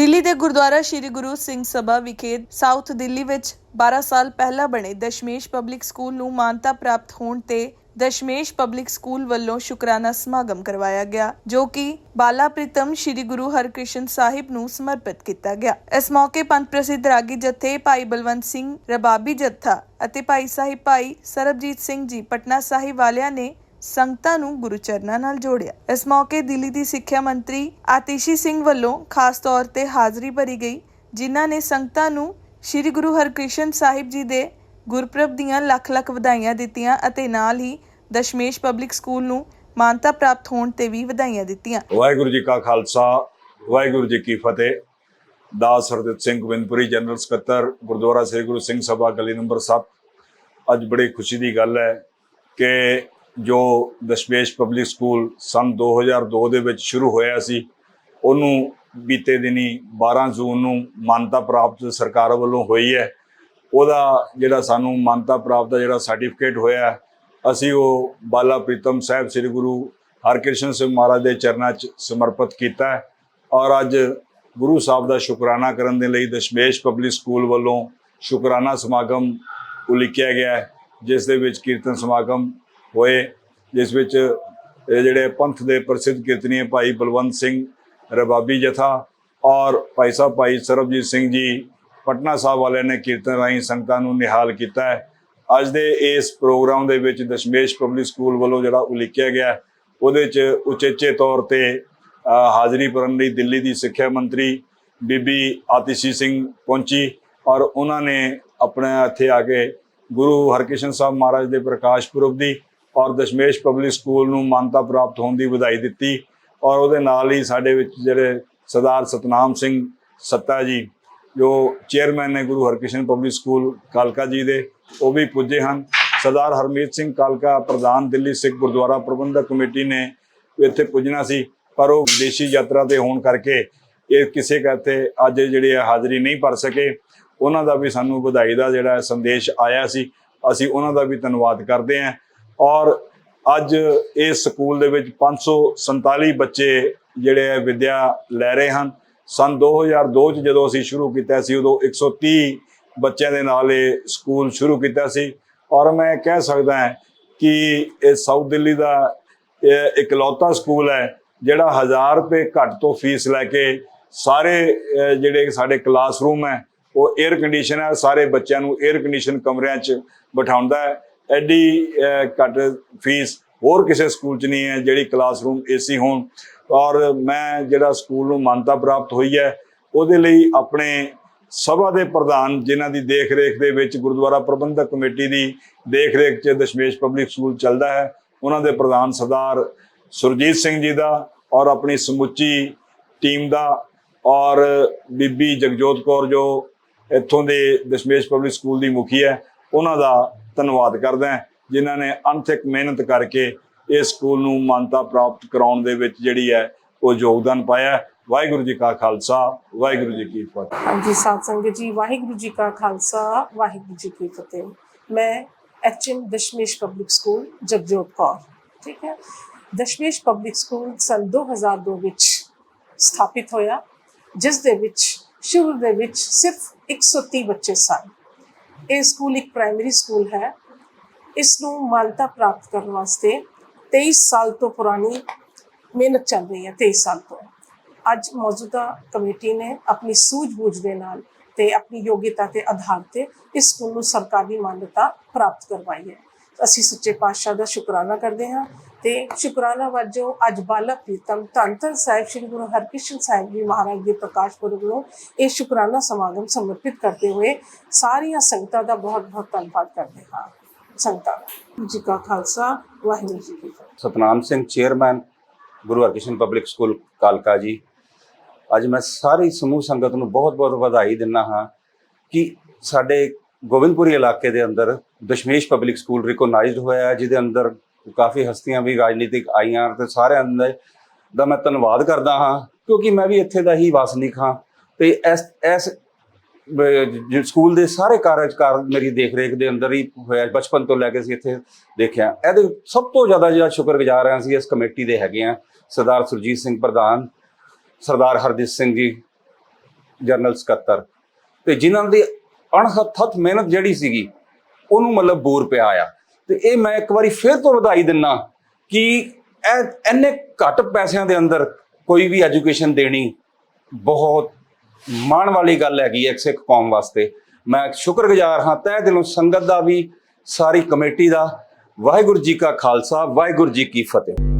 ਦਿੱਲੀ ਦੇ ਗੁਰਦੁਆਰਾ ਸ੍ਰੀ ਗੁਰੂ ਸਿੰਘ ਸਭਾ ਵਿਖੇ ਸਾਊਥ ਦਿੱਲੀ ਵਿੱਚ 12 ਸਾਲ ਪਹਿਲਾਂ ਬਣੇ ਦਸ਼ਮੇਸ਼ ਪਬਲਿਕ ਸਕੂਲ ਨੂੰ ਮਾਨਤਾ ਪ੍ਰਾਪਤ ਹੋਣ ਤੇ ਦਸ਼ਮੇਸ਼ ਪਬਲਿਕ ਸਕੂਲ ਵੱਲੋਂ ਸ਼ੁਕਰਾਨਾ ਸਮਾਗਮ ਕਰਵਾਇਆ ਗਿਆ, ਜੋ ਕਿ ਬਾਲਾ ਪ੍ਰੀਤਮ ਸ੍ਰੀ ਗੁਰੂ ਹਰਕ੍ਰਿਸ਼ਨ ਸਾਹਿਬ ਨੂੰ ਸਮਰਪਿਤ ਕੀਤਾ ਗਿਆ। ਇਸ ਮੌਕੇ ਪੰਥ ਪ੍ਰਸਿੱਧ ਰਾਗੀ ਜਥੇ, ਭਾਈ ਬਲਵੰਤ ਸਿੰਘ ਰਬਾਬੀ ਜੱਥਾ ਅਤੇ ਭਾਈ ਸਾਹਿਬ ਭਾਈ ਸਰਬਜੀਤ ਸਿੰਘ ਜੀ ਪਟਨਾ ਸਾਹਿਬ ਵਾਲਿਆਂ ਨੇ ਸੰਗਤਾਂ ਨੂੰ ਗੁਰੂ ਚਰਨਾਂ ਨਾਲ ਜੋੜਿਆ। ਇਸ ਮੌਕੇ ਦਿੱਲੀ ਦੀ ਸਿੱਖਿਆ ਮੰਤਰੀ ਆਤੀਸ਼ੀ ਸਿੰਘ ਵੱਲੋਂ ਖਾਸ ਤੌਰ ਤੇ ਹਾਜ਼ਰੀ ਭਰੀ ਗਈ, ਜਿਨ੍ਹਾਂ ਨੇ ਸੰਗਤਾਂ ਨੂੰ ਸ੍ਰੀ ਗੁਰੂ ਹਰਕ੍ਰਿਸ਼ਨ ਸਾਹਿਬ ਜੀ ਦੇ ਗੁਰਪੁਰਬ ਦੀਆਂ ਲੱਖ ਲੱਖ ਵਧਾਈਆਂ ਦਿੱਤੀਆਂ ਅਤੇ ਨਾਲ ਹੀ ਦਸ਼ਮੇਸ਼ ਪਬਲਿਕ ਸਕੂਲ ਨੂੰ ਮਾਨਤਾ ਪ੍ਰਾਪਤ ਹੋਣ ਤੇ ਵੀ ਵਧਾਈਆਂ ਦਿੱਤੀਆਂ। ਵਾਹਿਗੁਰੂ ਜੀ ਕਾ ਖਾਲਸਾ, ਵਾਹਿਗੁਰੂ ਜੀ ਕੀ ਫਤਿਹ। ਦਾਸ ਹਰਦਿਤ ਸਿੰਘ ਗੋਬਿੰਦਪੁਰੀ ਜਨਰਲ ਸਕੱਤਰ, ਗੁਰਦੁਆਰਾ ਸ੍ਰੀ ਗੁਰੂ ਸਿੰਘ ਸਭਾ ਗਲੀ ਨੰਬਰ 7 ਅੱਜ ਬੜੀ ਖੁਸ਼ੀ ਦੀ ਗੱਲ ਹੈ ਕਿ ਜੋ ਦਸ਼ਮੇਸ਼ ਪਬਲਿਕ ਸਕੂਲ ਸਨ 2002 ਦੇ ਵਿੱਚ ਸ਼ੁਰੂ ਹੋਇਆ ਸੀ, ਉਹਨੂੰ ਬੀਤੇ ਦਿਨੀ 12 ਜੂਨ ਨੂੰ ਮਾਨਤਾ ਪ੍ਰਾਪਤ ਸਰਕਾਰ ਵੱਲੋਂ ਹੋਈ ਹੈ। ਉਹਦਾ ਜਿਹੜਾ ਸਾਨੂੰ ਮਾਨਤਾ ਪ੍ਰਾਪਤ ਜਿਹੜਾ ਸਰਟੀਫਿਕੇਟ ਹੋਇਆ, ਅਸੀਂ ਉਹ ਬਾਲਾ ਪ੍ਰੀਤਮ ਸਾਹਿਬ ਸ੍ਰੀ ਗੁਰੂ ਹਰਕ੍ਰਿਸ਼ਨ ਸਿੰਘ ਮਹਾਰਾਜ ਦੇ ਚਰਨਾਂ 'ਚ ਸਮਰਪਿਤ ਕੀਤਾ ਹੈ ਔਰ ਅੱਜ ਗੁਰੂ ਸਾਹਿਬ ਦਾ ਸ਼ੁਕਰਾਨਾ ਕਰਨ ਦੇ ਲਈ ਦਸ਼ਮੇਸ਼ ਪਬਲਿਕ ਸਕੂਲ ਵੱਲੋਂ ਸ਼ੁਕਰਾਨਾ ਸਮਾਗਮ ਉਲੀਕਿਆ ਗਿਆ ਹੈ, ਜਿਸ ਦੇ ਵਿੱਚ ਕੀਰਤਨ ਸਮਾਗਮ ਹੋਏ, ਜਿਸ ਵਿੱਚ ਜਿਹੜੇ ਪੰਥ ਦੇ ਪ੍ਰਸਿੱਧ ਕੀਰਤਨੀ ਭਾਈ ਬਲਵੰਤ ਸਿੰਘ ਰਬਾਬੀ ਜਥਾ ਔਰ ਭਾਈ ਸਾਹਿਬ, ਭਾਈ ਸਰਬਜੀਤ ਸਿੰਘ ਜੀ ਪਟਨਾ ਸਾਹਿਬ ਵਾਲਿਆਂ ਨੇ ਕੀਰਤਨ ਰਾਹੀਂ ਸੰਗਤਾਂ ਨੂੰ ਨਿਹਾਲ ਕੀਤਾ ਹੈ। ਅੱਜ ਦੇ ਇਸ ਪ੍ਰੋਗਰਾਮ ਦੇ ਵਿੱਚ ਦਸ਼ਮੇਸ਼ ਪਬਲਿਕ ਸਕੂਲ ਵੱਲੋਂ ਜਿਹੜਾ ਉਲੀਕਿਆ ਗਿਆ ਉਹਦੇ 'ਚ ਉਚੇਚੇ ਤੌਰ ਤੇ ਹਾਜ਼ਰੀ ਭਰਨ ਲਈ ਦਿੱਲੀ ਦੀ ਸਿੱਖਿਆ ਮੰਤਰੀ ਬੀਬੀ ਆਤਿਸ਼ੀ ਸਿੰਘ ਪਹੁੰਚੀ ਔਰ ਉਹਨਾਂ ਨੇ ਆਪਣੇ ਇੱਥੇ ਆ ਕੇ ਗੁਰੂ ਹਰਕ੍ਰਿਸ਼ਨ ਸਾਹਿਬ ਮਹਾਰਾਜ ਦੇ ਪ੍ਰਕਾਸ਼ ਪੁਰਬ ਦੀ ਔਰ ਦਸ਼ਮੇਸ਼ ਪਬਲਿਕ ਸਕੂਲ ਨੂੰ ਮਾਨਤਾ ਪ੍ਰਾਪਤ ਹੋਣ ਦੀ ਵਧਾਈ ਦਿੱਤੀ ਔਰ ਉਹਦੇ ਨਾਲ ਹੀ ਸਾਡੇ ਵਿੱਚ ਜਿਹੜੇ ਸਰਦਾਰ ਸਤਨਾਮ ਸਿੰਘ ਸੱਤਾ ਜੀ, ਜੋ ਚੇਅਰਮੈਨ ਨੇ ਗੁਰੂ ਹਰਕ੍ਰਿਸ਼ਨ ਪਬਲਿਕ ਸਕੂਲ ਕਾਲਕਾ ਜੀ ਦੇ, ਉਹ ਵੀ ਪੁੱਜੇ ਹਨ। ਸਰਦਾਰ ਹਰਮੀਤ ਸਿੰਘ ਕਾਲਕਾ, ਪ੍ਰਧਾਨ ਦਿੱਲੀ ਸਿੱਖ ਗੁਰਦੁਆਰਾ ਪ੍ਰਬੰਧਕ ਕਮੇਟੀ ਨੇ ਇੱਥੇ ਪੁੱਜਣਾ ਸੀ, ਪਰ ਉਹ ਵਿਦੇਸ਼ੀ ਯਾਤਰਾ ਤੇ ਹੋਣ ਕਰਕੇ ਇਹ ਕਿਸੇ ਕਰਕੇ ਅੱਜ ਜਿਹੜੇ ਆ ਹਾਜ਼ਰੀ ਨਹੀਂ ਭਰ ਸਕੇ। ਉਹਨਾਂ ਦਾ ਵੀ ਸਾਨੂੰ ਵਧਾਈ ਦਾ ਜਿਹੜਾ ਸੰਦੇਸ਼ ਆਇਆ ਸੀ, ਅਸੀਂ ਉਹਨਾਂ ਦਾ ਵੀ ਧੰਨਵਾਦ ਕਰਦੇ ਹਾਂ। ਔਰ ਅੱਜ ਇਸ ਸਕੂਲ ਦੇ ਵਿੱਚ 547 ਬੱਚੇ ਜਿਹੜੇ ਆ ਵਿਦਿਆ ਲੈ ਰਹੇ ਹਨ। ਸਨ 2002 ਚ ਜਦੋਂ ਅਸੀਂ ਸ਼ੁਰੂ ਕੀਤਾ ਸੀ, ਉਦੋਂ 130 ਬੱਚਿਆਂ ਦੇ ਨਾਲ ਇਹ ਸਕੂਲ ਸ਼ੁਰੂ ਕੀਤਾ ਸੀ। ਔਰ ਮੈਂ ਕਹਿ ਸਕਦਾ ਹਾਂ ਕਿ ਇਹ ਸਾਊਥ ਦਿੱਲੀ ਦਾ ਇਕਲੌਤਾ ਸਕੂਲ ਹੈ, ਜਿਹੜਾ 1000 ਰੁਪਏ ਘੱਟ ਤੋਂ ਫੀਸ ਲੈ ਕੇ ਸਾਰੇ ਜਿਹੜੇ ਸਾਡੇ ਕਲਾਸਰੂਮ ਹੈ, ਉਹ 에ਅਰ ਕੰਡੀਸ਼ਨ ਹੈ, ਸਾਰੇ ਬੱਚਿਆਂ ਨੂੰ 에ਅਰ ਕੰਡੀਸ਼ਨ ਕਮਰਿਆਂ 'ਚ ਬਿਠਾਉਂਦਾ ਹੈ। ਐਡੀ ਘੱਟ ਫੀਸ ਹੋਰ ਕਿਸੇ ਸਕੂਲ 'ਚ ਨਹੀਂ ਹੈ, ਜਿਹੜੀ ਕਲਾਸਰੂਮ, ਏਸੀ ਹੋਣ। ਔਰ ਮੈਂ ਜਿਹੜਾ ਸਕੂਲ ਨੂੰ ਮਾਨਤਾ ਪ੍ਰਾਪਤ ਹੋਈ ਹੈ, ਉਹਦੇ ਲਈ ਆਪਣੇ ਸਭਾ ਦੇ ਪ੍ਰਧਾਨ, ਜਿਨ੍ਹਾਂ ਦੀ ਦੇਖ ਰੇਖ ਦੇ ਵਿੱਚ ਗੁਰਦੁਆਰਾ ਪ੍ਰਬੰਧਕ ਕਮੇਟੀ ਦੀ ਦੇਖ ਰੇਖ 'ਚ ਦਸ਼ਮੇਸ਼ ਪਬਲਿਕ ਸਕੂਲ ਚੱਲਦਾ ਹੈ, ਉਹਨਾਂ ਦੇ ਪ੍ਰਧਾਨ ਸਰਦਾਰ ਸੁਰਜੀਤ ਸਿੰਘ ਜੀ ਦਾ ਔਰ ਆਪਣੀ ਸਮੁੱਚੀ ਟੀਮ ਦਾ। ਔਰ ਬੀਬੀ ਜਗਜੋਤ ਕੌਰ ਜੋ ਇੱਥੋਂ ਦੇ ਦਸ਼ਮੇਸ਼ ਪਬਲਿਕ ਸਕੂਲ ਦੀ ਮੁਖੀ ਹੈ, ਉਹਨਾਂ ਦਾ ਧੰਨਵਾਦ ਕਰਦਾ ਜਿਨ੍ਹਾਂ ਨੇ ਅਣਥਿਕ ਮਿਹਨਤ ਕਰਕੇ ਇਸ ਸਕੂਲ ਨੂੰ ਮਾਨਤਾ ਪ੍ਰਾਪਤ ਕਰਾਉਣ ਦੇ ਵਿੱਚ ਜਿਹੜੀ ਹੈ ਉਹ ਯੋਗਦਾਨ ਪਾਇਆ ਵਾਹਿਗੁਰੂ ਜੀ ਕਾ ਖਾਲਸਾ, ਵਾਹਿਗੁਰੂ ਜੀ ਕੀ ਫਤਿਹ। ਹਾਂਜੀ, ਸਾਧ ਸੰਗਤ ਜੀ, ਵਾਹਿਗੁਰੂ ਜੀ ਕਾ ਖਾਲਸਾ, ਵਾਹਿਗੁਰੂ ਜੀ ਕੀ ਫਤਿਹ। ਮੈਂ HM Dashmesh public school Jagjot Kaur, ਠੀਕ ਹੈ? ਦਸ਼ਮੇਸ਼ ਪਬਲਿਕ ਸਕੂਲ ਸਨ 2002 ਵਿੱਚ ਸਥਾਪਿਤ ਹੋਇਆ, ਜਿਸ ਦੇ ਵਿੱਚ, ਸ਼ੁਰੂ ਦੇ ਵਿੱਚ ਸਿਰਫ 130 ਬੱਚੇ ਸਨ। ਇਹ ਸਕੂਲ ਇੱਕ ਪ੍ਰਾਇਮਰੀ ਸਕੂਲ ਹੈ। ਇਸ ਨੂੰ ਮਾਨਤਾ ਪ੍ਰਾਪਤ ਕਰਨ ਵਾਸਤੇ 23 ਸਾਲ ਤੋਂ ਪੁਰਾਣੀ ਮਿਹਨਤ ਚੱਲ ਰਹੀ ਹੈ 23 ਸਾਲ ਤੋਂ। ਅੱਜ ਮੌਜੂਦਾ ਕਮੇਟੀ ਨੇ ਆਪਣੀ ਸੂਝ-ਬੂਝ ਦੇ ਨਾਲ ਤੇ ਆਪਣੀ ਯੋਗਤਾ ਤੇ ਆਧਾਰ ਤੇ ਇਸ ਸਕੂਲ ਨੂੰ ਸਰਕਾਰੀ ਮਾਨਤਾ ਪ੍ਰਾਪਤ ਕਰਵਾਈ ਹੈ। ਅਸੀਂ ਸੱਚੇ ਪਾਤਸ਼ਾਹ ਦਾ ਸ਼ੁਕਰਾਨਾ ਕਰਦੇ ਹਾਂ। ਤੇ ਸ਼ੁਕਰਾਨਾ ਵਜੋਂ ਅੱਜ ਬਾਲਾ ਪ੍ਰੀਤਮ ਧੰਨ ਧੰਨ ਸਾਹਿਬ ਸ੍ਰੀ ਗੁਰੂ ਹਰਕ੍ਰਿਸ਼ਨ ਸਾਹਿਬ ਜੀ ਮਹਾਰਾਜ ਦੇ ਪ੍ਰਕਾਸ਼ ਪੁਰਬ ਨੂੰ ਇਹ ਸ਼ੁਕਰਾਨਾ ਸਮਾਗਮ ਸਮਰਪਿਤ ਕਰਦੇ ਹੋਏ ਸਾਰੀਆਂ ਸੰਗਤਾਂ ਦਾ ਬਹੁਤ ਬਹੁਤ ਧੰਨਵਾਦ ਕਰਦੇ ਹਾਂ ਸੰਗਤਾਂ ਦਾ। ਜੀ ਕਾ ਖਾਲਸਾ, ਵਾਹਿਗੁਰੂ ਜੀ ਕੀ ਫਤਿਹ Satnam Singh, chairman, Guru Harkrishan public school, ਕਾਲਕਾ ਜੀ ਅੱਜ ਮੈਂ ਸਾਰੀ ਸਮੂਹ ਸੰਗਤ ਨੂੰ ਬਹੁਤ-ਬਹੁਤ ਵਧਾਈ ਦਿੰਦਾ ਹਾਂ ਕਿ ਸਾਡੇ ਗੋਬਿੰਦਪੁਰੀ ਇਲਾਕੇ ਦੇ ਅੰਦਰ ਦਸ਼ਮੇਸ਼ ਪਬਲਿਕ ਸਕੂਲ ਰਿਕੋਗਨਾਈਜ਼ਡ ਹੋਇਆ ਹੈ, ਜਿਹਦੇ ਅੰਦਰ ਕਾਫੀ ਹਸਤੀਆਂ ਵੀ ਰਾਜਨੀਤਿਕ ਆਈਆਂ ਤੇ ਸਾਰਿਆਂ ਦੇ ਦਾ ਮੈਂ ਧੰਨਵਾਦ ਕਰਦਾ ਹਾਂ, ਕਿਉਂਕਿ ਮੈਂ ਵੀ ਇੱਥੇ ਦਾ ਹੀ ਵਸਨੀਕ ਹਾਂ ਤੇ ਇਸ ਇਸ ਸਕੂਲ ਦੇ ਸਾਰੇ ਕਾਰਜਕਾਰ ਮੇਰੀ ਦੇਖਰੇਖ ਦੇ ਅੰਦਰ ਹੀ ਹੋਇਆ, ਬਚਪਨ ਤੋਂ ਲੈ ਕੇ ਅਸੀਂ ਇੱਥੇ ਦੇਖਿਆ। ਇਹਦੇ ਸਭ ਤੋਂ ਜ਼ਿਆਦਾ ਜਿਹੜਾ ਸ਼ੁਕਰਗੁਜ਼ਾਰ ਹਾਂ ਅਸੀਂ ਇਸ ਕਮੇਟੀ ਦੇ ਹੈਗੇ ਆ ਸਰਦਾਰ ਸੁਰਜੀਤ ਸਿੰਘ ਪ੍ਰਧਾਨ, ਸਰਦਾਰ ਹਰਦੀਪ ਸਿੰਘ ਜੀ, ਜਨਰਲ ਸਕੱਤਰ। ਤੇ ਜਿਨ੍ਹਾਂ ਦੀ ਅਣਹੱਥ ਮਿਹਨਤ ਜਿਹੜੀ ਸੀਗੀ, ਉਹਨੂੰ ਮਤਲਬ ਬੂਰ ਪਿਆ ਆ ਤੇ ਇਹ ਮੈਂ ਇੱਕ ਵਾਰੀ ਫਿਰ ਤੋਂ ਵਧਾਈ ਦਿੰਨਾ ਕਿ ਇਹ ਇੰਨੇ ਘੱਟ ਪੈਸਿਆਂ ਦੇ ਅੰਦਰ ਕੋਈ ਵੀ ਐਜੂਕੇਸ਼ਨ ਦੇਣੀ ਬਹੁਤ ਮਾਣ ਵਾਲੀ ਗੱਲ ਹੈਗੀ ਹੈ ਸਿੱਖ ਕੌਮ ਵਾਸਤੇ। ਮੈਂ ਸ਼ੁਕਰਗੁਜ਼ਾਰ ਹਾਂ, ਤਹਿ ਦਿਲੋਂ ਸੰਗਤ ਦਾ ਵੀ, ਸਾਰੀ ਕਮੇਟੀ ਦਾ। ਵਾਹਿਗੁਰੂ ਜੀ ਕਾ ਖਾਲਸਾ, ਵਾਹਿਗੁਰੂ ਜੀ ਕੀ ਫਤਿਹ।